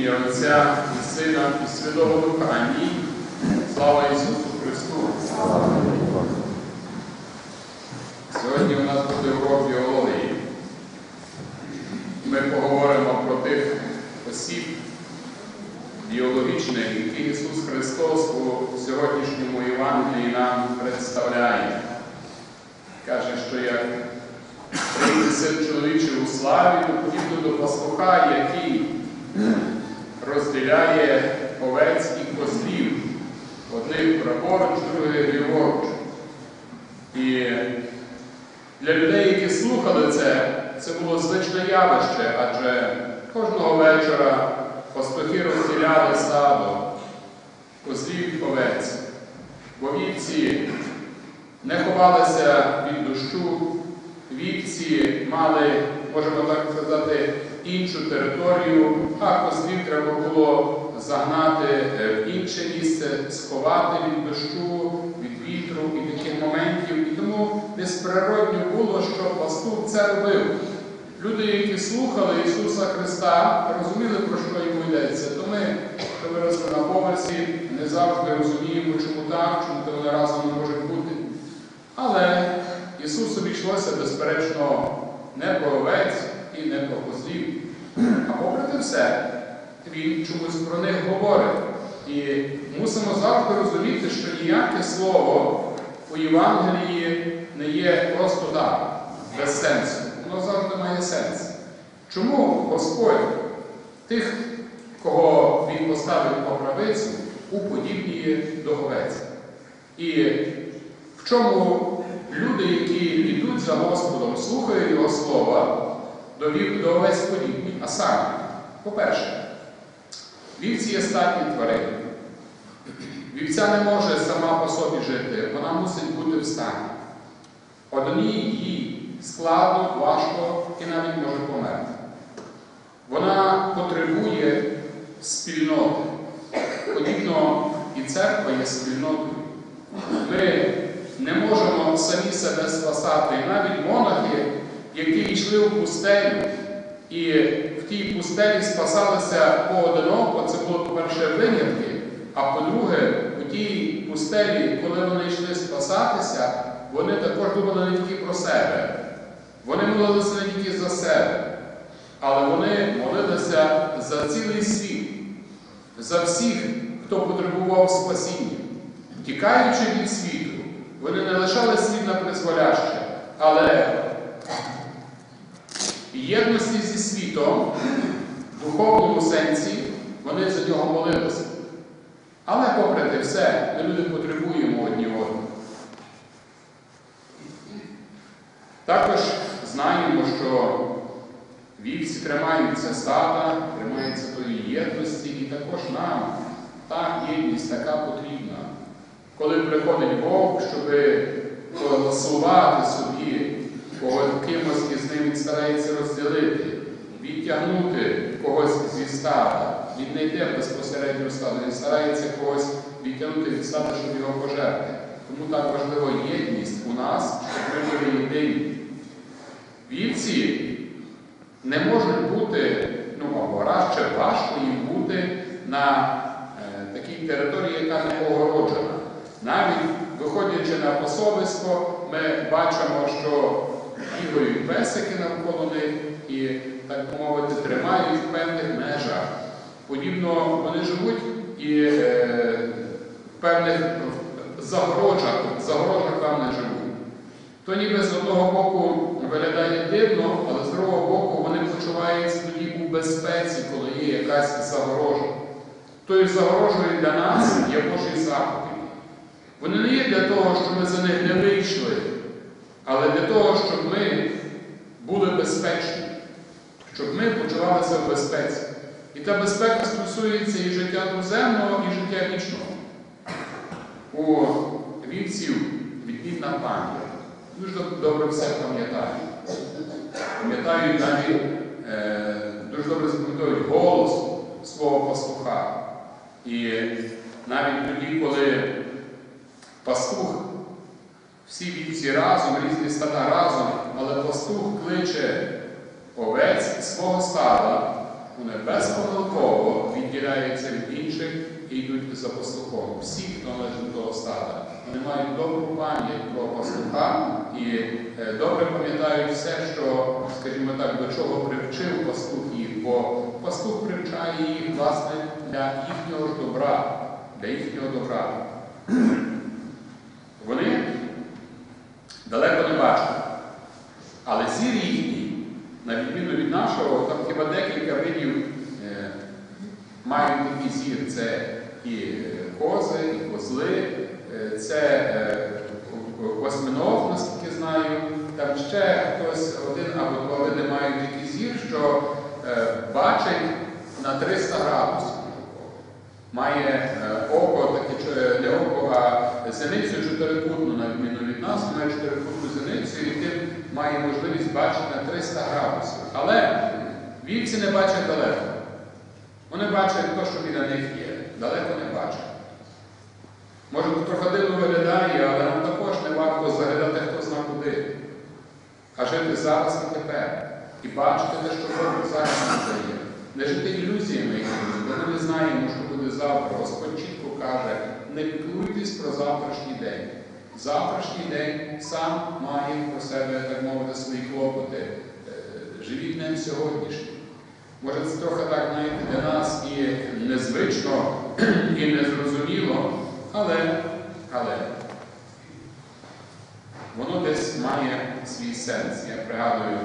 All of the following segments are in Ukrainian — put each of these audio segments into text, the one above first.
ім'я Отця і Сина і Святого Духа. Амінь. Слава Ісусу Христу! Сьогодні у нас буде урок біології. Ми поговоримо про тих осіб біологічних, які Ісус Христос у сьогоднішньому Євангелії нам представляє. Каже, що як прийде син чоловічий у славі, то подібно до пастуха, який розділяє овець і козлів, одних праворуч, других ліворуч. І для людей, які слухали це, це було звичне явище, адже кожного вечора пастухи розділяли стадо козлів і овець. Бо вівці не ховалися від дощу, вівці мали, можемо так сказати, іншу територію, а козлів треба було загнати е, в інше місце, сховати від дощу, від вітру і таких моментів. І тому безприродньо було, що пастух це робив. Люди, які слухали Ісуса Христа, розуміли, про що йому йдеться. То ми, що виросли на поверсі, не завжди розуміємо, чому так, чому то разом не можуть бути. Але Ісусу йшлося, безперечно, не про овець і не про козлів. А попри те все, Він чомусь про них говорить. І мусимо завжди розуміти, що ніяке слово у Євангелії не є просто так, без сенсу. Воно завжди має сенс. Чому Господь тих, кого Він поставив по правицю, уподібнює до овець? І в чому люди, які за Господом, слухають Його слова, до, вів- до овець подібні? А саме, по-перше, вівці є статні тварини. Вівця не може сама по собі жити, вона мусить бути в стані. Одній їй складно, важко і навіть може померти. Вона потребує спільноти. Подібно і церква є спільнотою. Ми не можемо самі себе спасати. І навіть монахи, які йшли в пустелю, і в тій пустелі спасалися поодиноко, це було, по-перше, винятки, а по-друге, у тій пустелі, коли вони йшли спасатися, вони також думали не тільки про себе. Вони молилися не тільки за себе, але вони молилися за цілий світ, за всіх, хто потребував спасіння. Тікаючи від світу, вони не лишали світ на призволяще, але єдності зі світом, в духовному сенсі, вони за нього молилися. Але попри те все, ми люди потребуємо одні одного. Також знаємо, що вівці тримаються стада, тримаються тої єдності, і також нам та єдність така потрібна. Коли приходить Бог, щоб голосувати собі, кого кимось із ним він старається розділити, відтягнути когось зі стада, він не йде безпосередньо в стадо, він старається когось відтягнути від стада, щоб його пожерти. Тому так важлива єдність у нас, щоб ми були єдині. Вівці не можуть бути, ну або радше важко їм бути на е, такій території, яка не огороджена. Навіть виходячи на пасовисько, ми бачимо, що бігають песики навколо них і, так би мовити, тримають в певних межах. Подібно вони живуть і е, в певних загорожах, загорожах там не живуть. То ніби з одного боку виглядає дивно, але з другого боку вони почуваються тоді у безпеці, коли є якась загорожа. Тою загорожею для нас є Божий заповідь. Вони не є для того, щоб ми за них не вийшли, але для того, щоб ми були безпечні, щоб ми почувалися в безпеці. І та безпека стосується і життя туземного, і життя вічного. У вівців відмінна пам'ять. Дуже добре все пам'ятають. Пам'ятають навіть, е, дуже добре запам'ятають голос свого пастуха. І навіть тоді, коли пастух, всі вівці разом, різні стада разом, але пастух кличе овець свого стада, вони безпомилково відділяються від інших і йдуть за пастухом. Всі, хто належить до того стада, вони мають добру пам'ять про пастуха і е, добре пам'ятають все, що, скажімо так, до чого привчив пастух їх, бо пастух привчає їх власне для їхнього ж добра, для їхнього добра. Вони далеко не бачать. Але зір їхній, на відміну від нашого, там хіба декілька видів е, мають такий зір. Це і е, кози, і козли, е, це е, наскільки знаю. Там ще хтось один або два види мають такий зір, що е, бачить на 300 градусів. Має е, око, таке чи- не око, а зеницю чотирикутну, на відміну від нас, має чотирикутну зеницю і тим має можливість бачити на 300 градусів. Але вівці не бачать далеко. Вони бачать те, що біля них є. Далеко не бачать. Може, трохи дивно виглядає, але нам також не варто заглядати хто зна куди. А жити зараз і тепер. І бачити те, що Бог зараз нам дає. Не жити ілюзіями бо ми не знаємо, що завтра. Господь чітко каже, не піклуйтесь про завтрашній день. Завтрашній день сам має про себе, так мовити, свої клопоти. Е, Живіть днем сьогоднішнім. Може, це трохи так знаєте, для нас і незвично, і незрозуміло, але, але воно десь має свій сенс. Я пригадую,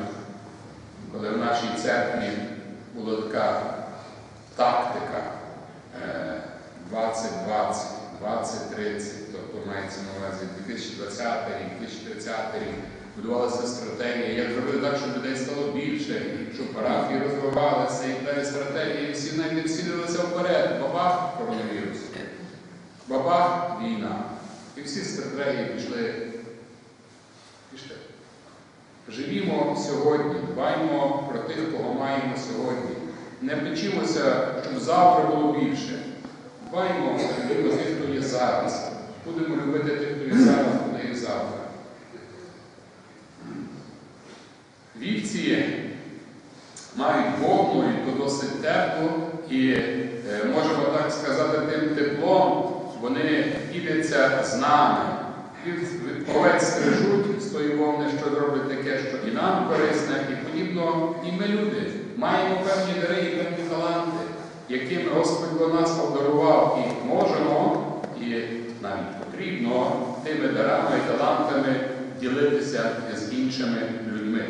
коли в нашій церкві була така тактика 2020, 2030, тобто мається на увазі 2020 рік, 2030 рік, будувалася стратегія, як зробити так, щоб людей стало більше, щоб парафії розвивалися, і далі стратегії всі навіть не всілилися вперед. Бабах коронавірус, бабах війна. І всі стратегії пішли. пішли. Живімо сьогодні, дбаймо про тих, кого маємо сьогодні. Не печімося, щоб завтра було більше. Дбаймо про тих, хто є зараз. Будемо любити тих, хто є зараз, буде і завтра. Вівці мають вогну, то досить тепло, і е, можемо так сказати, тим теплом вони діляться з нами. Овець стрижуть з тої вовни, що зроблять таке, що і нам корисне, і подібно, і ми люди. Маємо певні дари і певні таланти, Господь до нас подарував, і можемо, і навіть потрібно тими дарами і талантами ділитися з іншими людьми.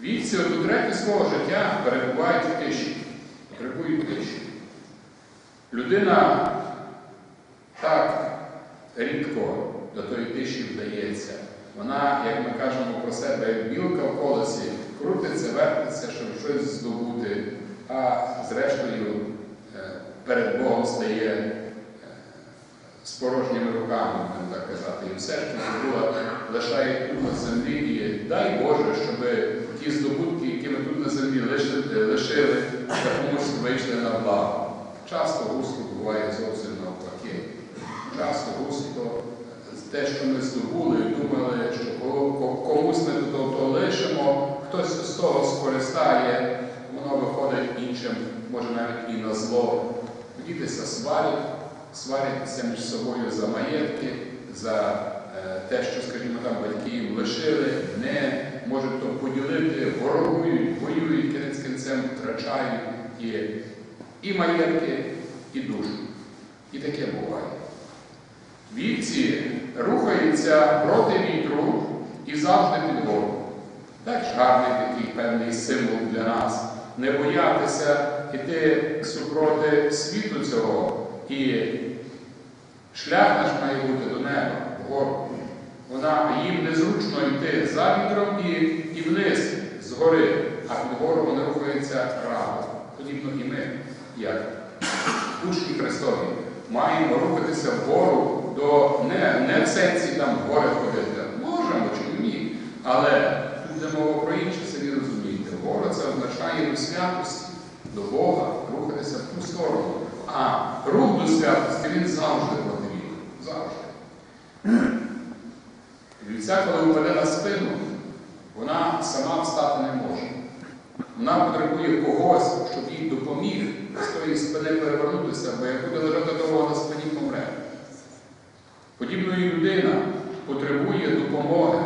Вівці у треті свого життя перебувають в тиші, потребують тиші. Людина так рідко до тої тиші вдається. Вона, як ми кажемо про себе, як білка в колесі, крутиться, вертиться, щоб щось здобути, а зрештою е, перед Богом стає е, з порожніми руками, будемо так казати. І все, що здобула, лишає тут на землі. І дай Боже, щоб ті здобутки, які ми тут на землі лишили, лишили комусь вийшли на благо. Часто густо буває зовсім навпаки. Часто густо те, що ми здобули, думали, що ко- ко- комусь ми до того лишимо, хтось з того скористає, воно виходить іншим, може навіть і на зло. Дітися сварять, сваряться між собою за маєтки, за е, те, що, скажімо, там батьки їм лишили, не можуть то поділити, ворогують, воюють, кінець кінцем втрачають і, і маєтки, і душу. І таке буває. Вівці рухаються проти вітру і завжди під гору. Теж гарний такий певний символ для нас. Не боятися йти супроти світу цього. І шлях наш має бути до неба, вгору. Вона їм незручно йти за вітром і, і вниз, згори, а під гору вони рухаються право. Подібно і ми, як душі Христові, маємо рухатися вгору до не, не в сенсі там гори ходити. Можемо, чому ні? Але тут мова про інше, самі розумієте. Гора це до святості, до Бога, рухатися в ту сторону. А рух до святості він завжди вітру. Завжди. Вівця, коли впаде на спину, вона сама встати не може. Вона потребує когось, щоб їй допоміг з тої спини перевернутися, бо як буде лежати довго на спині, помре. Подібною людина потребує допомоги,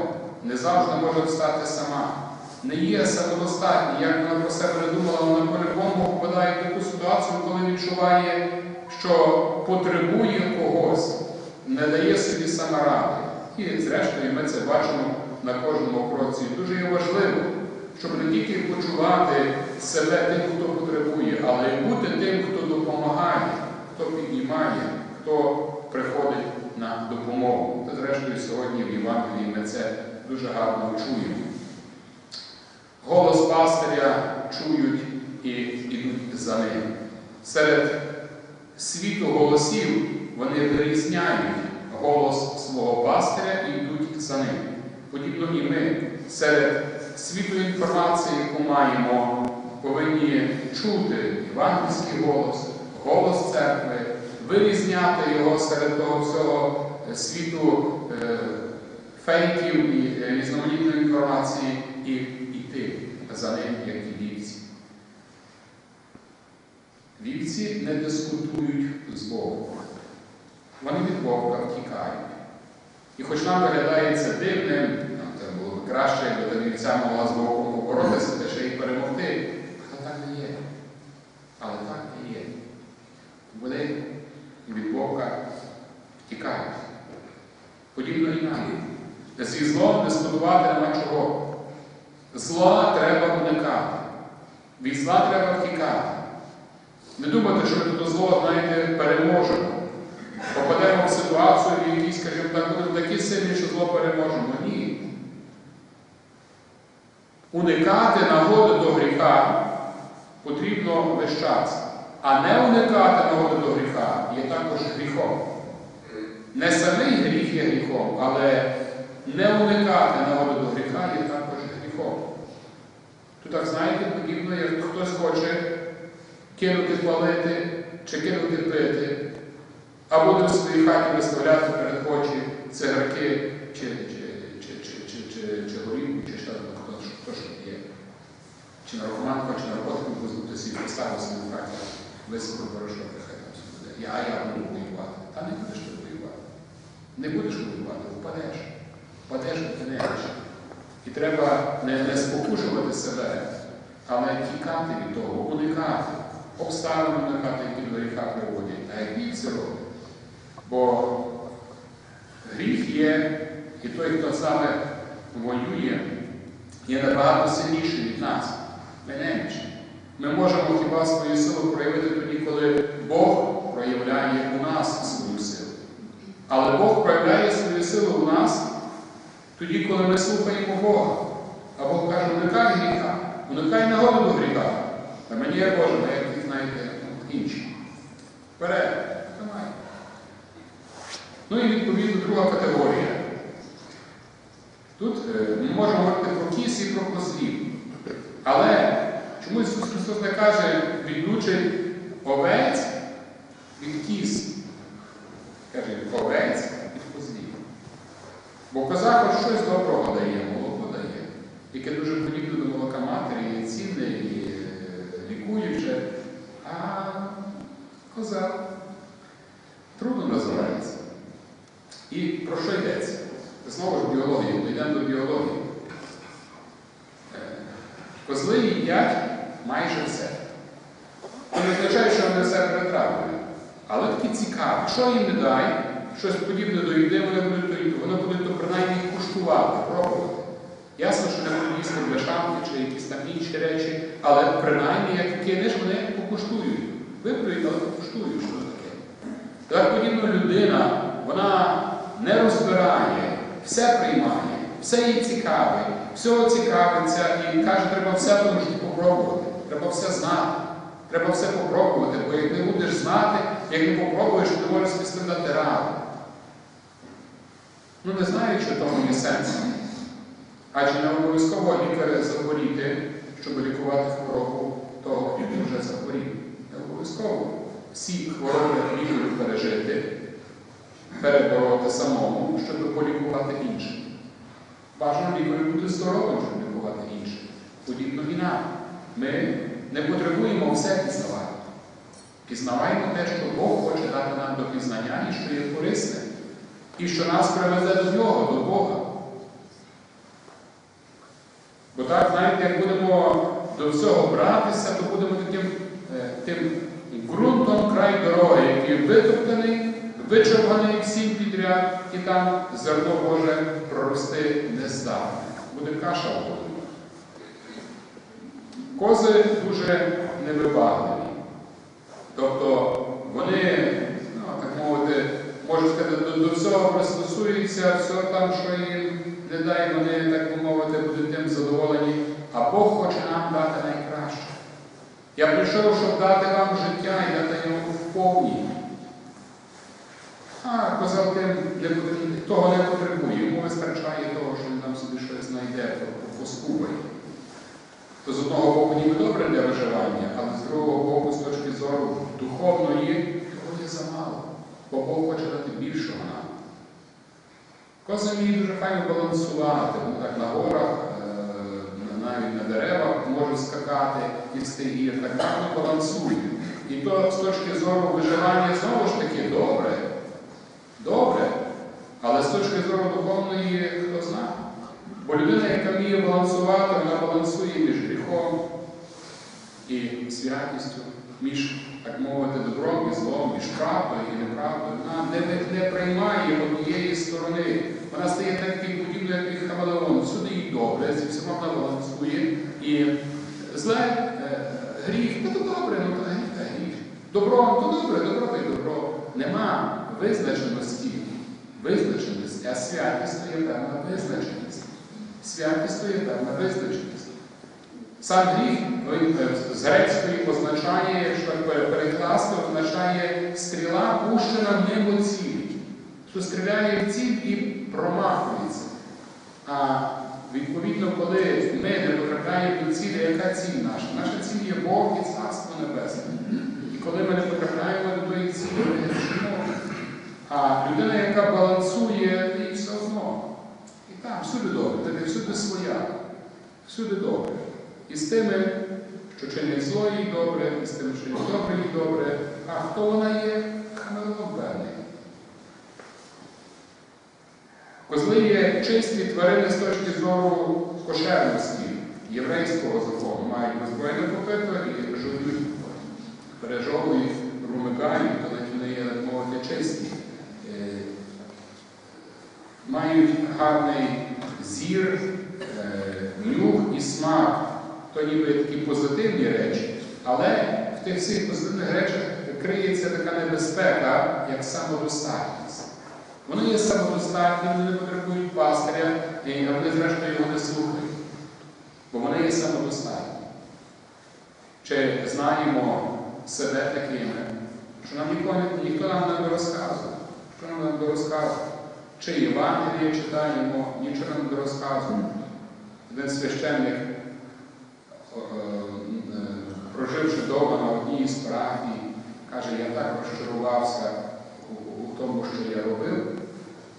не завжди може встати сама. Не є самодостатньою, як вона про себе не думала, вона по-любому в таку ситуацію, коли відчуває, що потребує когось, не дає собі сама ради. І зрештою ми це бачимо на кожному кроці. Дуже є важливо, щоб не тільки почувати себе тим, хто потребує, але й бути тим, хто допомагає, хто піднімає, хто приходить на допомогу. Та зрештою сьогодні в Євангелії ми це дуже гарно чуємо. Голос пастиря чують і йдуть за ним. Серед світу голосів вони вирізняють голос свого пастиря і йдуть за ним. Подібно і ми серед світу інформації, яку маємо, повинні чути євангельський голос, голос церкви, вирізняти його серед того всього світу е, фейків і е, різноманітної інформації і йти за ним, як і вівці. Вівці не дискутують з Богом. Вони від Бога втікають. І хоч нам виглядає це дивним, нам це було б краще, якби та вівця могла з Богом поборотися, та ще й перемогти. Та так не є. Але так не є. Вони від Бога втікають. Подібно і нам. Зі злом дискутувати нема чого. Зла треба уникати. Від зла треба втікати. Не думати, що ми до зло, знаєте, переможемо. Попадемо в ситуацію, в якій, скажімо так, будемо такі сильні, що зло переможемо. Ні. Уникати нагоди до гріха потрібно весь час. А не уникати нагоди до гріха є також гріхом. Не самий гріх є гріхом, але не уникати нагоди до гріха є також гріхом. Тут, так знаєте, подібно, як хтось хоче кинути палити чи кинути пити, а буде в своїй хаті виставляти перед очі цигарки чи, горілку, чи ще хто, що є. Чи наркоман хоче наркотиком позбути свій поставив в хаті, висипав порошок, хай там буде. Я, буду воювати. Та не будеш ти воювати. Не будеш воювати, впадеш. Впадеш, викинеш. І треба не, не спокушувати себе, але тікати від того, уникати, обставини уникати, які до гріха приводять, а як вік це робить. Бо гріх є, і той, хто саме воює, є набагато сильніший від нас. Ми. Ми можемо хіба свою силу проявити тоді, коли Бог проявляє у нас свою силу. Але Бог проявляє свою силу у нас тоді, коли ми слухаємо Бога. А Бог каже, уникай гріха, уникай нагоду гріха. А мені є Боже, знаєте, ну, інші. Вперед. Ну і відповідно друга категорія. Тут е, ми можемо говорити про кіс і про козлів. Але чому Ісус Христос не каже, відлучить овець від кіз? Каже, овець від козлів. Бо коза хоч щось доброго дає, молоко дає, яке дуже подібне до молока матері, і цінне, і е, лікуюче, а коза трудно називається. І про що йдеться? Знову ж біологія, ми до біології. Е, Козли їдять майже все. Це не означає, що вони все перетравлюють. Але такі цікаві. Що їм не дай, щось подібне до їди, вони будуть то їсти. Вони будуть то принаймні куштувати, пробувати. Ясно, що не будуть їсти бляшанки чи якісь там інші речі, але принаймні, як кинеш, вони покуштують. Виплюють, але покуштують, що таке. Так подібно людина, вона не розбирає, все приймає, все їй цікаве, всього цікавиться і каже, треба все в тому попробувати, треба все знати, треба все попробувати, бо як не будеш знати, як не попробуєш, не можеш собі дати раду. Ну не знаю, що тому є сенс. Адже не обов'язково лікар захворіти, щоб лікувати хворобу того, хто вже захворів. Не обов'язково всі хвороби лікарю пережити, перебороти самому, щоб полікувати інших. Бажано лікарю бути здоровим, щоб лікувати інших. Подібно і нам. Ми не потребуємо все пізнавати. Пізнаваємо те, що Бог хоче дати нам до пізнання і що є корисне, і що нас привезе до нього, до Бога. Бо так, знаєте, як будемо до всього братися, то будемо таким е, тим ґрунтом край дороги, який витоптаний, вичерпаний всім підряд, і там зерно Боже прорости не здатне. Буде каша в. Кози дуже невибагливі. Тобто вони, ну, так мовити, можна сказати, до, всього пристосуються, все там, що їм не дай, вони, так мовити, будуть тим задоволені, а Бог хоче нам дати найкраще. Я прийшов, щоб дати вам життя і дати його в повній. А коза тим не того не потребує, йому вистачає того, що він там собі щось знайде, поскубає. То з одного боку ніби добре для виживання, але з другого боку, з точки зору духовної, його є замало. Бо Бог хоче дати більшого нам. Кози вміють дуже файно балансувати, вони так на горах, е, навіть на деревах можуть скакати із тих так гарно балансують. І то з точки зору виживання знову ж таки. Добре. Але з точки зору духовної, хто знає. Бо людина, яка вміє балансувати, вона балансує між гріхом і святістю, між, так мовити, добром і злом, між правдою і неправдою. Вона не, не приймає однієї сторони. Вона стає таким подібною, як і хамелеон. Всюди їй добре, зі всіма вона балансує. І зле, е, гріх, ну то добре, ну то гріх, та гріх. Добро, то добре, добро й добро. Нема визначеності, визначеності, а святість то є певна визначеність. Святість то є певна визначеність. Сам гріх е, з грецької означає, якщо перекласти, означає стріла пущена в небо ціль. Що стріляє в ціль і промахується. А відповідно, коли ми не потрапляємо до цілі, яка ціль наша? Наша ціль є Бог і Царство Небесне. І коли ми не потрапляємо до тої цілі, ми. А людина, яка балансує, їй все одно. І там всюди добре, де всюди своя, всюди добре. І з тими, що чинять зло їй добре, і з тими, що їй добре їй добре. А хто вона є? Хамелеон певний. Козли є чисті тварини з точки зору кошерності єврейського закону. Мають безбройне попито і жують, пережовують, румикають, коли вони є, мовити, чисті. Е, Мають гарний зір, е, нюх і смак. То ніби такі позитивні речі, але в тих всіх позитивних речах криється така небезпека, як самодостатність. Вони є самодостатні, вони не потребують пастиря, і вони, зрештою, його не слухають. Бо вони є самодостатні. Чи знаємо себе такими, що нам ніхто, ніхто нам не розказує, нам не розказує. Чи Євангеліє читаємо, нічого нам не розказує. Один священник, проживши довго на одній із практій, каже, я так розчарувався у тому, що я робив.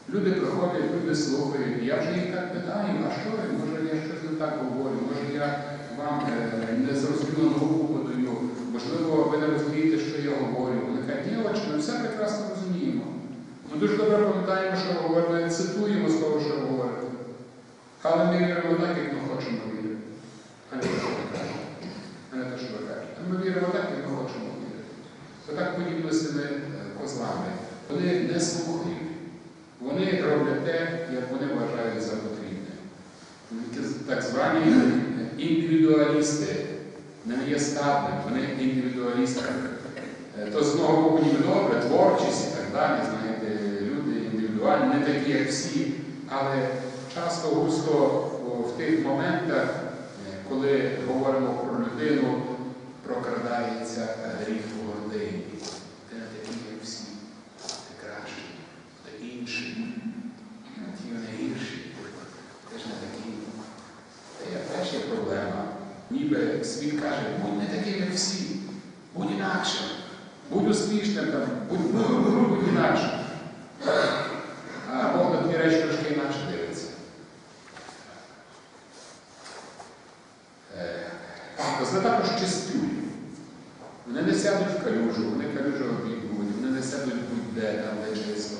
Люди приходять, люди слухають. Я вже їх так питаю, а що ви? Може я щось не так говорю, може я вам незрозумілу науку подаю, можливо, ви не розумієте, що я говорю. Вони кажуть, ні, отче, ми все прекрасно розуміємо. Ми дуже добре пам'ятаємо, що ви говорите, цитуємо з того, що ви говорите. Але ми віримо так, як ми хочемо вірити. А не те, що ви кажете. А не те, що ви кажете. Ми віримо так, як ми хочемо вірити. Отак подібно з цими козлами. Вони не слухають. Вони роблять те, як вони вважають за потрібне. Так звані індивідуалісти. Вони не є стадним, вони індивідуалісти. То з одного боку ніби добре, творчість і так далі, індивідуальні, не такі, як всі, але часто густо в тих моментах, коли говоримо про людину, прокрадається гріх гордині. Ти не такий, як всі, ти кращий, ти інший, ті вони гірші, ти ж не такий. Та є теж є проблема. Ніби світ каже, будь не таким, як всі, будь інакшим, будь успішним, будь, будь, будь, будь інакшим. А Бог на ті речі трошки інакше дивиться. Е, Козли так чистюлі. Вони не сядуть в калюжу, вони калюжу обійдуть, вони не сядуть будь-де, там де чисто.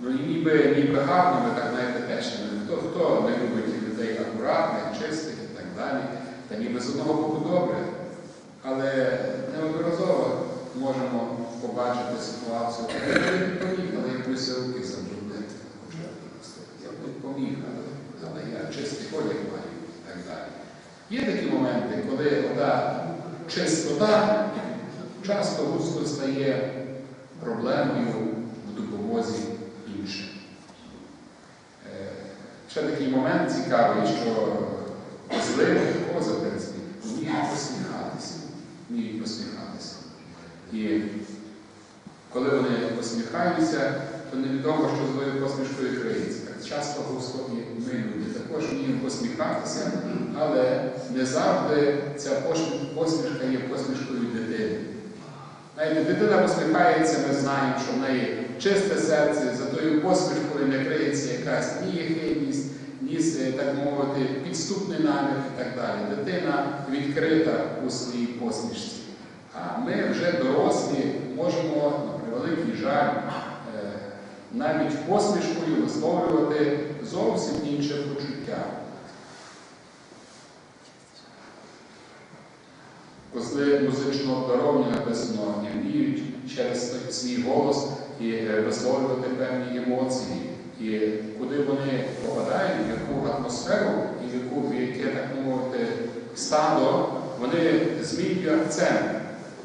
Ну і ніби, ніби гарно, ми так знаєте, теж не- хто, хто не любить людей акуратних, чистих і так далі. Та ніби з одного боку добре. Але неодноразово можемо побачити ситуацію, я б поміг, але якусь руки забруднити. Я б поміг, але, я чистий одяг маю і так далі. Є такі моменти, коли ота чистота часто густо стає проблемою в допомозі іншим. Е, Ще такий момент цікавий, що зливи, коза, в принципі, вміють посміхатися. Вміють посміхатися. І коли вони посміхаються, то невідомо, що з посмішкою криється. Господь і ми люди також вміємо посміхатися, але не завжди ця посмішка є посмішкою дитини. Знаєте, дитина посміхається, ми знаємо, що в неї чисте серце, за тою посмішкою не криється якась ні єхидність, ні, так мовити, підступний намір і так далі. Дитина відкрита у своїй посмішці. А ми вже дорослі можемо, на превеликий жаль, навіть посмішкою висловлювати зовсім інше почуття. Козли музично обдаровані написано і вміють через свій голос і е, висловлювати певні емоції. І куди вони попадають, в яку атмосферу і в яку яке, так мовити, стадо, вони змінюють акцент,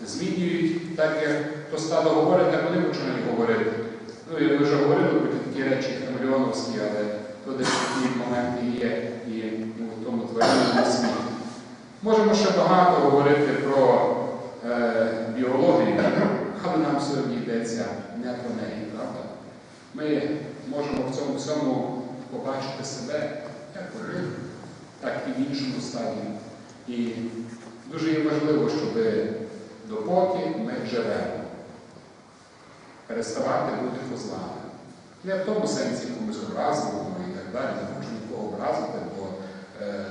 змінюють так, як то стадо говорить, так вони починають говорити. Ну, ми вже говорили про такі речі хамелеоновські, але то десь такі моменти є і ну, в тому творенні світі. Можемо ще багато говорити про е, біологію, але нам сьогодні йдеться не про неї, правда? Ми можемо в цьому всьому побачити себе як у рибі, так і в іншому стані. І дуже є важливо, щоб допоки ми живемо, переставати бути козлами. Не в тому сенсі комусь образливому і так далі, не хочу нікого образити, бо е,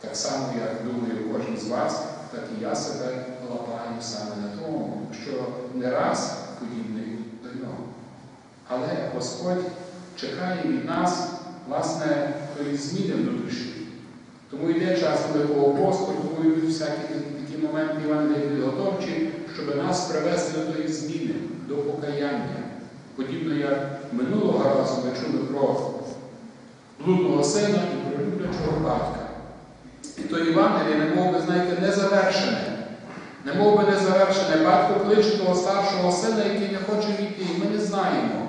так само, як думаю кожен з вас, так і я себе лапаю саме на тому, що не раз подібний до нього. Але Господь чекає від нас, власне, тої зміни до душі. Тому йде час Великого посту, тому йдуть всякі такі- моменти Євангелія підготовчі, щоб нас привести до тої зміни, до покаяння. Подібно як минулого разу ми чули про блудного сина і про люблячого батька. І то Євангеліє, не мов би, знаєте, не завершене. Не мов би не завершене. Батько кличе того старшого сина, який не хоче війти. І ми не знаємо.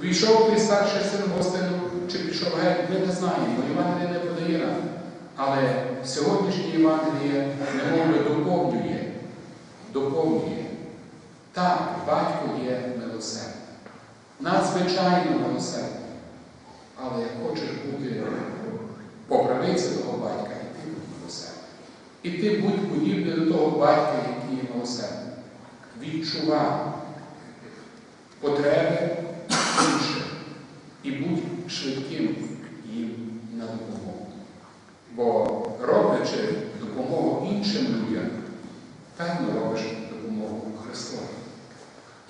Війшов той старший син в гостину чи пішов геть, ми не знаємо. Євангеліє не подає нам. Але сьогоднішнє Євангеліє не мов би доповнює. Доповнює. Так, батько є милосердним. Надзвичайно милосердним. Але як хочеш бути по того батька, і ти будь милосердним. І ти будь подібний до того батька, який є милосердним. Відчувай потреби інших і будь швидким їм на допомогу. Бо роблячи допомогу іншим людям, певно робиш допомогу Христові.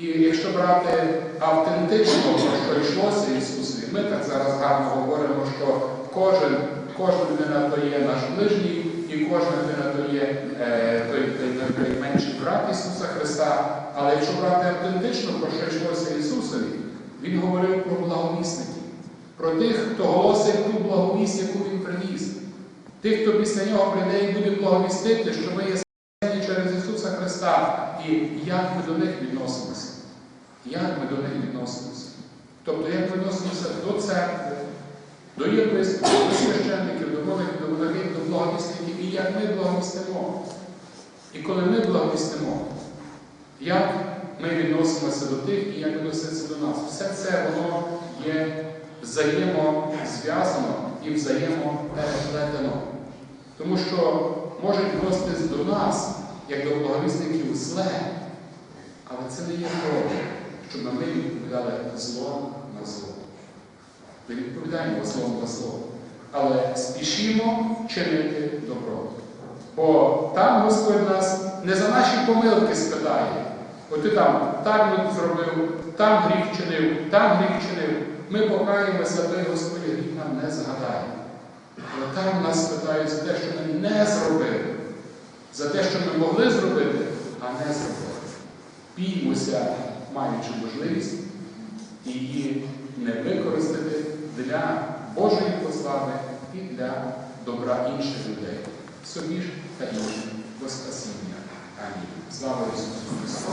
І якщо брати автентично, про що йшлося Ісусові, ми так зараз гарно говоримо, що кожен, кожна людина то є наш ближній, і кожна людина то є е, той, той, той, той менший брат Ісуса Христа. Але якщо брати автентично, про що йшлося Ісусові, Він говорив про благовісників, про тих, хто голосить ту благовість, яку Він приніс. Тих, хто після нього прийде і буде благовістити, що ми є через Ісуса Христа. І як ми до них відносимося? Як ми до них відносимося? Тобто, як відносимося до церкви, до єпископів, до священників, до молодих, до монахів, до благовісників, і як ми благовістимо. І коли ми благовістимо, як ми відносимося до тих і як відноситься до нас. Все це воно є взаємозв'язано і взаємопереплетено. Тому що можуть відноситись до нас, як до благовісників зле, але це не є добре, щоб ми відповідали зло на зло. Ми відповідаємо злом на зло. Але спішімо чинити добро. Бо там Господь нас не за наші помилки спитає. От ти там так зробив, там гріх чинив, там гріх чинив. Ми покаємося, той Господь гріх нам не згадає. Але там нас питають за те, що ми не зробили, за те, що ми могли зробити, а не зробили. Піймося, маючи можливість, її не використати для Божої послави і для добра інших людей, собі ж та іншим Воскресіння. Амінь. Слава Ісусу Христу!